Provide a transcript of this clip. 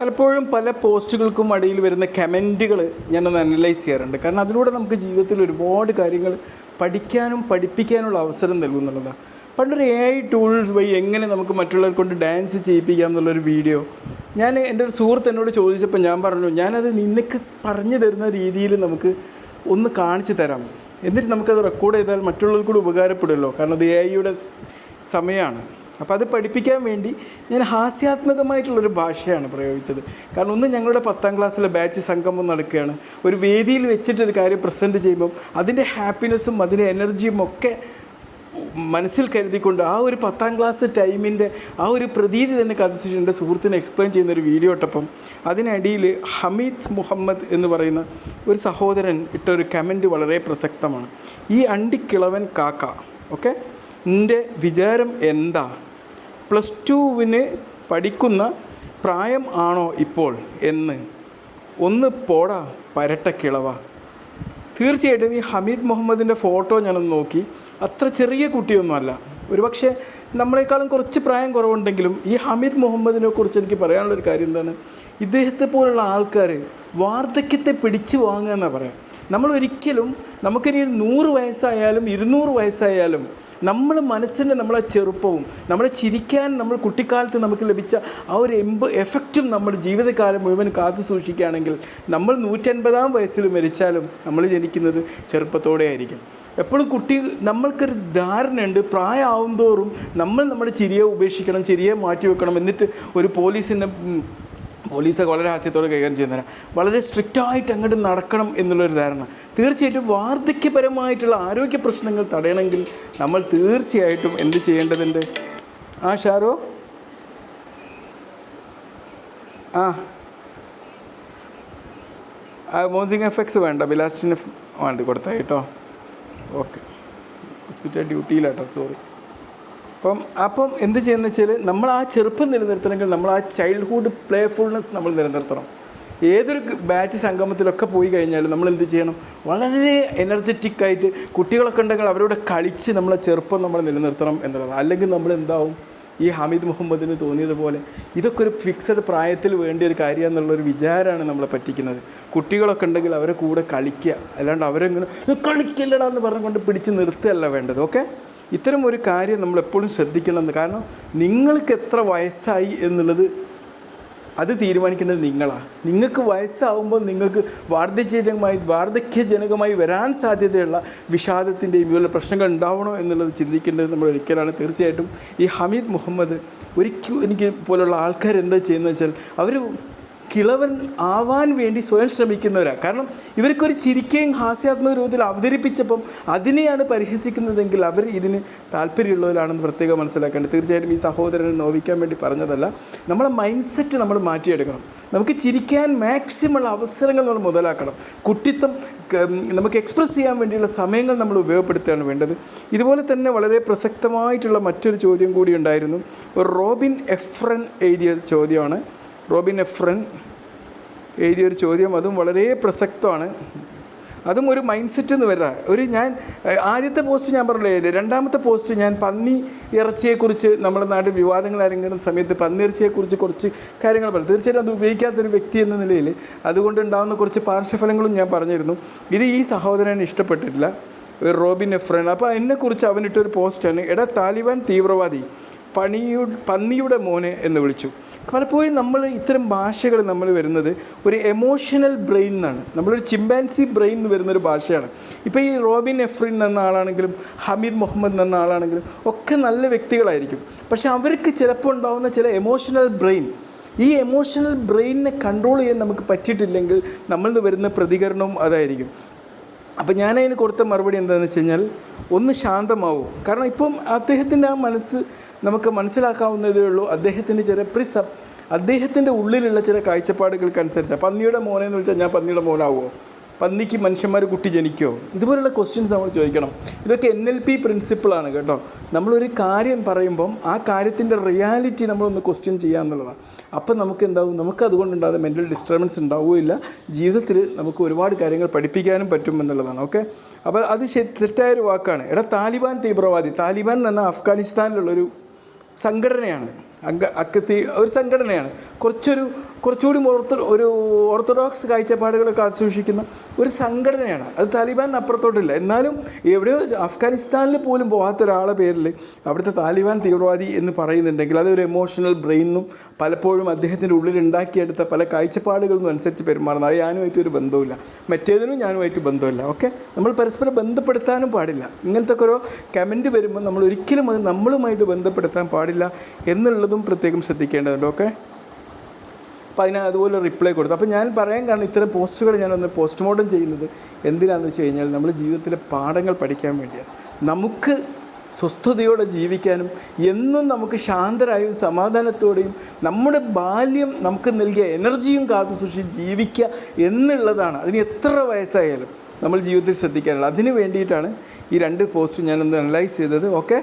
പലപ്പോഴും പല പോസ്റ്റുകൾക്കും അടിയിൽ വരുന്ന കമന്റുകൾ ഞാനൊന്ന് അനലൈസ് ചെയ്യാറുണ്ട്. കാരണം അതിലൂടെ നമുക്ക് ജീവിതത്തിൽ ഒരുപാട് കാര്യങ്ങൾ പഠിക്കാനും പഠിപ്പിക്കാനുള്ള അവസരം നൽകുന്നുള്ളതാണ്. പണ്ടൊരു എ ഐ ടൂൾസ് വഴി എങ്ങനെ നമുക്ക് മറ്റുള്ളവർ കൊണ്ട് ഡാൻസ് ചെയ്യിപ്പിക്കാം എന്നുള്ളൊരു വീഡിയോ ഞാൻ എന്റെ ഒരു സുഹൃത്ത് എന്നോട് ചോദിച്ചപ്പോൾ ഞാൻ പറഞ്ഞു ഞാനത് നിനക്ക് പറഞ്ഞു തരുന്ന രീതിയിൽ നമുക്ക് ഒന്ന് കാണിച്ചു തരാം. എന്നിട്ട് നമുക്കത് റെക്കോർഡ് ചെയ്താൽ മറ്റുള്ളവർക്കൂടെ കൂടി ഉപകാരപ്പെടുമല്ലോ. കാരണം അത് എ ഐയുടെ സമയമാണ്. അപ്പോൾ അത് പഠിപ്പിക്കാൻ വേണ്ടി ഞാൻ ഹാസ്യാത്മകമായിട്ടുള്ളൊരു ഭാഷയാണ് പ്രയോഗിച്ചത്. കാരണം ഒന്ന് ഞങ്ങളുടെ പത്താം ക്ലാസ്സിലെ ബാച്ച് സംഗമം നടക്കുകയാണ്. ഒരു വേദിയിൽ വെച്ചിട്ട് ഒരു കാര്യം പ്രസന്റ് ചെയ്യുമ്പം അതിന്റെ ഹാപ്പിനെസ്സും അതിന്റെ എനർജിയും ഒക്കെ മനസ്സിൽ കരുതിക്കൊണ്ട് ആ ഒരു പത്താം ക്ലാസ് ടൈമിന്റെ ആ ഒരു പ്രതീതി തന്നെ കഥ എന്റെ സുഹൃത്തിനെ എക്സ്പ്ലെയിൻ ചെയ്യുന്ന ഒരു വീഡിയോ ഇട്ടപ്പം അതിനടിയിൽ ഹമീദ് മുഹമ്മദ് എന്ന് പറയുന്ന ഒരു സഹോദരൻ ഇട്ട ഒരു കമന്റ് വളരെ പ്രസക്തമാണ്. ഈ അണ്ടിക്കിളവൻ കാക്ക ഓക്കെ? എന്റെ വിചാരം എന്താ? പ്ലസ് ടുവിന് പഠിക്കുന്ന പ്രായം ആണോ ഇപ്പോൾ എന്ന് ഒന്ന് പോടാ പരട്ട കിളവ തീർച്ചയായിട്ടും ഈ ഹമീദ് മുഹമ്മദിന്റെ ഫോട്ടോ ഞാനൊന്ന് നോക്കി. അത്ര ചെറിയ കുട്ടിയൊന്നുമല്ല. ഒരുപക്ഷെ നമ്മളെക്കാളും കുറച്ച് പ്രായം കുറവുണ്ടെങ്കിലും ഈ ഹമീദ് മുഹമ്മദിനെ കുറിച്ച് എനിക്ക് പറയാനുള്ളൊരു കാര്യം എന്താണ്? ഇദ്ദേഹത്തെ പോലുള്ള ആൾക്കാർ വാർദ്ധക്യത്തെ പിടിച്ചു വാങ്ങുക എന്നാണ് പറയാം. നമ്മൾ ഒരിക്കലും നമുക്കിനി നൂറ് വയസ്സായാലും ഇരുന്നൂറ് വയസ്സായാലും നമ്മൾ മനസ്സിന്റെ നമ്മളെ ചെറുപ്പവും നമ്മളെ ചിരിക്കാൻ നമ്മൾ കുട്ടിക്കാലത്ത് നമുക്ക് ലഭിച്ച ആ ഒരു എമ്പ് എഫക്റ്റും നമ്മൾ ജീവിതകാലം മുഴുവൻ കാത്തു സൂക്ഷിക്കുകയാണെങ്കിൽ നമ്മൾ നൂറ്റൻപതാം വയസ്സിൽ മരിച്ചാലും നമ്മൾ ജനിക്കുന്നത് ചെറുപ്പത്തോടെ ആയിരിക്കും. എപ്പോഴും കുട്ടി നമ്മൾക്കൊരു ധാരണയുണ്ട് പ്രായമാവും തോറും നമ്മൾ നമ്മുടെ ചിരിയെ ഉപേക്ഷിക്കണം ചിരിയെ മാറ്റി വെക്കണം എന്നിട്ട് ഒരു പോലീസിന്റെ പോലീസൊക്കെ വളരെ ഹാസ്യത്തോടെ കൈകാര്യം ചെയ്യുന്നവരാണ് വളരെ സ്ട്രിക്റ്റായിട്ട് അങ്ങോട്ട് നടക്കണം എന്നുള്ളൊരു ധാരണ. തീർച്ചയായിട്ടും വാർദ്ധക്യപരമായിട്ടുള്ള ആരോഗ്യ പ്രശ്നങ്ങൾ തടയണമെങ്കിൽ നമ്മൾ തീർച്ചയായിട്ടും എന്ത് ചെയ്യേണ്ടതുണ്ട്? ആ ഷാരോ? ആ. മോസിങ് എഫക്ട്സ് വേണ്ട. ബിലാസ്റ്റിന് വേണ്ടി കൊടുത്താൽ കേട്ടോ. ഓക്കെ. ഹോസ്പിറ്റൽ ഡ്യൂട്ടിയിലാട്ടോ സോറി. അപ്പം അപ്പം എന്ത് ചെയ്യുന്ന വെച്ചാൽ നമ്മൾ ആ ചെറുപ്പം നിലനിർത്തണമെങ്കിൽ നമ്മൾ ആ ചൈൽഡ്ഹുഡ് പ്ലേഫുൾനെസ് നമ്മൾ നിലനിർത്തണം. ഏതൊരു ബാച്ച് സംഗമത്തിലൊക്കെ പോയി കഴിഞ്ഞാൽ നമ്മൾ എന്ത് ചെയ്യണം? വളരെ എനർജറ്റിക് ആയിട്ട് കുട്ടികളൊക്കെ ഉണ്ടെങ്കിൽ അവരോട് കളിച്ച് നമ്മളെ ചെറുപ്പം നമ്മൾ നിലനിർത്തണം എന്നുള്ളത് അല്ലെങ്കിൽ നമ്മൾ എന്താവും? ഈ ഹമീദ് മുഹമ്മദിന് തോന്നിയതുപോലെ ഇതൊക്കെ ഒരു ഫിക്സഡ് പ്രായത്തിൽ വേണ്ട ഒരു കാര്യം എന്നുള്ളൊരു വിചാരമാണ് നമ്മളെ പറ്റിക്കുന്നത്. കുട്ടികളൊക്കെ ഉണ്ടെങ്കിൽ അവരെ കൂടെ കളിക്കുക. അല്ലാണ്ട് അവരെങ്ങനെ "ഇത് കളിക്കില്ലടാ എന്ന് പറഞ്ഞുകൊണ്ട് പിടിച്ച് നിർത്തുകയല്ല വേണ്ടത്. ഓക്കെ ഇത്തരം ഒരു കാര്യം നമ്മൾ എപ്പോഴും ശ്രദ്ധിക്കണം. കാരണം നിങ്ങൾക്ക് എത്ര വയസ്സായി എന്നുള്ളത് അത് തീരുമാനിക്കേണ്ടത് നിങ്ങളാണ് നിങ്ങൾക്ക് വയസ്സാവുമ്പോൾ നിങ്ങൾക്ക് വാർദ്ധക്യജനകമായി വാർദ്ധക്യജനകമായി വരാൻ സാധ്യതയുള്ള വിഷാദത്തിന്റെയും ഇതുപോലെ പ്രശ്നങ്ങൾ ഉണ്ടാവണോ എന്നുള്ളത് ചിന്തിക്കേണ്ടത് നമ്മൾ ഒരിക്കലാണ്. തീർച്ചയായിട്ടും ഈ ഹമീദ് മുഹമ്മദ് ഒരിക്കലും എനിക്ക് പോലുള്ള ആൾക്കാർ എന്താ ചെയ്യുന്നത് വെച്ചാൽ അവർ കിളവൻ ആവാൻ വേണ്ടി സ്വയം ശ്രമിക്കുന്നവരാണ് കാരണം ഇവർക്കൊരു ചിരിക്കുകയും ഹാസ്യാത്മക രൂപത്തിൽ അവതരിപ്പിച്ചപ്പം അതിനെയാണ് പരിഹസിക്കുന്നതെങ്കിൽ അവർ ഇതിന് താല്പര്യമുള്ളവരാണെന്ന് പ്രത്യേകം മനസ്സിലാക്കേണ്ടത്. തീർച്ചയായിട്ടും ഈ സഹോദരനെ നോവിക്കാൻ വേണ്ടി പറഞ്ഞതല്ല. നമ്മളെ മൈൻഡ് സെറ്റ് നമ്മൾ മാറ്റിയെടുക്കണം. നമുക്ക് ചിരിക്കാൻ മാക്സിമം അവസരങ്ങൾ നമ്മൾ മുതലാക്കണം. കുട്ടിത്തം നമുക്ക് എക്സ്പ്രസ് ചെയ്യാൻ വേണ്ടിയുള്ള സമയങ്ങൾ നമ്മൾ ഉപയോഗപ്പെടുത്തുകയാണ് വേണ്ടത്. ഇതുപോലെ തന്നെ വളരെ പ്രസക്തമായിട്ടുള്ള മറ്റൊരു ചോദ്യം കൂടി ഉണ്ടായിരുന്നു. റോബിൻ എഫ്രൻ എഴുതിയ ചോദ്യമാണ്. റോബിൻ എഫ്രൻ എഴുതിയൊരു ചോദ്യം അതും വളരെ പ്രസക്തമാണ്. അതും ഒരു മൈൻഡ് സെറ്റ് എന്ന് വരാം. ഒരു ഞാൻ ആദ്യത്തെ പോസ്റ്റ് ഞാൻ പറഞ്ഞില്ലേ രണ്ടാമത്തെ പോസ്റ്റ് ഞാൻ പന്നി ഇറച്ചിയെക്കുറിച്ച് നമ്മുടെ നാട്ടിൽ വിവാദങ്ങൾ ആരെങ്കിലും സമയത്ത് പന്നി ഇറച്ചിയെക്കുറിച്ച് കുറച്ച് കാര്യങ്ങൾ പറഞ്ഞു. തീർച്ചയായിട്ടും അത് ഉപയോഗിക്കാത്തൊരു വ്യക്തി എന്ന നിലയിൽ അതുകൊണ്ട് ഉണ്ടാകുന്ന കുറച്ച് പാർശ്വഫലങ്ങളും ഞാൻ പറഞ്ഞിരുന്നു. ഇത് ഈ സഹോദരന് ഇഷ്ടപ്പെട്ടിട്ടില്ല. റോബിൻ എഫ്രൻ അപ്പോൾ അതിനെക്കുറിച്ച് അവനിട്ടൊരു പോസ്റ്റാണ് എടാ താലിബാൻ തീവ്രവാദി. പണിയു പന്നിയുടെ മോനെ എന്ന് വിളിച്ചു. പലപ്പോഴും നമ്മൾ ഇത്തരം ഭാഷകൾ നമ്മൾ വരുന്നത് ഒരു എമോഷണൽ ബ്രെയിൻ എന്നാണ് നമ്മളൊരു ചിമ്പാൻസി ബ്രെയിൻ എന്ന് വരുന്നൊരു ഭാഷയാണ്. ഇപ്പോൾ ഈ റോബിൻ എഫ്രിൻ എന്ന ആളാണെങ്കിലും ഹമീദ് മുഹമ്മദ് എന്ന ആളാണെങ്കിലും ഒക്കെ നല്ല വ്യക്തികളായിരിക്കും. പക്ഷേ അവർക്ക് ചിലപ്പോൾ ഉണ്ടാകുന്ന ചില എമോഷണൽ ബ്രെയിൻ ഈ എമോഷണൽ ബ്രെയിനിനെ കൺട്രോൾ ചെയ്യാൻ നമുക്ക് പറ്റിയിട്ടില്ലെങ്കിൽ നമ്മളിൽ നിന്ന് വരുന്ന പ്രതികരണവും അതായിരിക്കും. അപ്പം ഞാനതിന് കൊടുത്ത മറുപടി എന്താണെന്ന് വെച്ച് കഴിഞ്ഞാൽ ഒന്ന് ശാന്തമാവും. കാരണം ഇപ്പം അദ്ദേഹത്തിന്റെ ആ മനസ്സ് നമുക്ക് മനസ്സിലാക്കാവുന്നതേ ഉള്ളൂ. അദ്ദേഹത്തിന്റെ ചില പ്രിസ അദ്ദേഹത്തിന്റെ ഉള്ളിലുള്ള ചില കാഴ്ചപ്പാടുകൾക്കനുസരിച്ച് പന്നിയുടെ മോനെന്ന് വിളിച്ചാൽ ഞാൻ പന്നിയുടെ മോനാവുമോ? പന്നിക്ക് മനുഷ്യന്മാർ കുട്ടി ജനിക്കുമോ ഇതുപോലുള്ള ക്വസ്റ്റ്യൻസ് നമ്മൾ ചോദിക്കണം. ഇതൊക്കെ എൻ എൽ പി പ്രിൻസിപ്പിളാണ് കേട്ടോ. നമ്മളൊരു കാര്യം പറയുമ്പം ആ കാര്യത്തിന്റെ റിയാലിറ്റി നമ്മളൊന്ന് ക്വസ്റ്റ്യൻ ചെയ്യുക എന്നുള്ളതാണ് അപ്പം നമുക്ക് എന്താവും നമുക്ക് അതുകൊണ്ടുണ്ടാകുന്ന മെന്റൽ ഡിസ്റ്റർബൻസ് ഉണ്ടാവുകയില്ല. ജീവിതത്തിൽ നമുക്ക് ഒരുപാട് കാര്യങ്ങൾ പഠിപ്പിക്കാനും പറ്റും എന്നുള്ളതാണ് ഓക്കെ അപ്പോൾ അത് തെറ്റായ തെറ്റായൊരു വാക്കാണ്. എടാ താലിബാൻ തീവ്രവാദി. താലിബാൻ എന്ന് പറഞ്ഞാൽ അഫ്ഗാനിസ്ഥാനിലുള്ളൊരു സംഘടനയാണ്. അക്കത്തി ഒരു സംഘടനയാണ്. കുറച്ചൊരു കുറച്ചുകൂടി ഓർത്തോ ഒരു ഓർത്തഡോക്സ് കാഴ്ചപ്പാടുകളൊക്കെ കാത്തുസൂക്ഷിക്കുന്ന ഒരു സംഘടനയാണ്. അത് താലിബാൻ അപ്പുറത്തോട്ടില്ല. എന്നാലും എവിടെയോ അഫ്ഗാനിസ്ഥാനിൽ പോലും പോകാത്ത ഒരാളെ പേരിൽ അവിടുത്തെ താലിബാൻ തീവ്രവാദി എന്ന് പറയുന്നുണ്ടെങ്കിൽ അതൊരു എമോഷണൽ ബ്രെയിനും പലപ്പോഴും അദ്ദേഹത്തിന്റെ ഉള്ളിൽ ഉണ്ടാക്കിയെടുത്ത പല കാഴ്ചപ്പാടുകളൊന്നും അനുസരിച്ച് പെരുമാറുന്നത് അത് ഞാനുമായിട്ട് ഒരു ബന്ധവുമില്ല. മറ്റേതിനും ഞാനുമായിട്ട് ബന്ധമില്ല ഓക്കെ? നമ്മൾ പരസ്പരം ബന്ധപ്പെടുത്താനും പാടില്ല. ഇങ്ങനത്തെ ഓരോ കമന്റ് വരുമ്പോൾ നമ്മൾ ഒരിക്കലും അത് നമ്മളുമായിട്ട് ബന്ധപ്പെടുത്താൻ പാടില്ല എന്നുള്ളതും പ്രത്യേകം ശ്രദ്ധിക്കേണ്ടതുണ്ട്. ഓക്കെ? അപ്പോൾ അതിന് അതുപോലെ റിപ്ലൈ കൊടുത്തു. അപ്പോൾ ഞാൻ പറയാൻ കാരണം ഇത്തരം പോസ്റ്റുകൾ ഞാനൊന്ന് പോസ്റ്റ്മോർട്ടം ചെയ്യുന്നത് എന്തിനാണെന്ന് വെച്ച് കഴിഞ്ഞാൽ നമ്മൾ ജീവിതത്തിലെ പാഠങ്ങൾ പഠിക്കാൻ വേണ്ടിയാണ് നമുക്ക് സ്വസ്ഥതയോടെ ജീവിക്കാനും എന്നും നമുക്ക് ശാന്തരായും സമാധാനത്തോടെയും നമ്മുടെ ബാല്യം നമുക്ക് നൽകിയ എനർജിയും കാത്തു സൂക്ഷിച്ച് ജീവിക്കുക എന്നുള്ളതാണ്. അതിന് എത്ര വയസ്സായാലും നമ്മൾ ജീവിതത്തിൽ ശ്രദ്ധിക്കാനുള്ളത് അതിന് വേണ്ടിയിട്ടാണ് ഈ രണ്ട് പോസ്റ്റും ഞാനൊന്ന് അനലൈസ് ചെയ്തത്. ഓക്കെ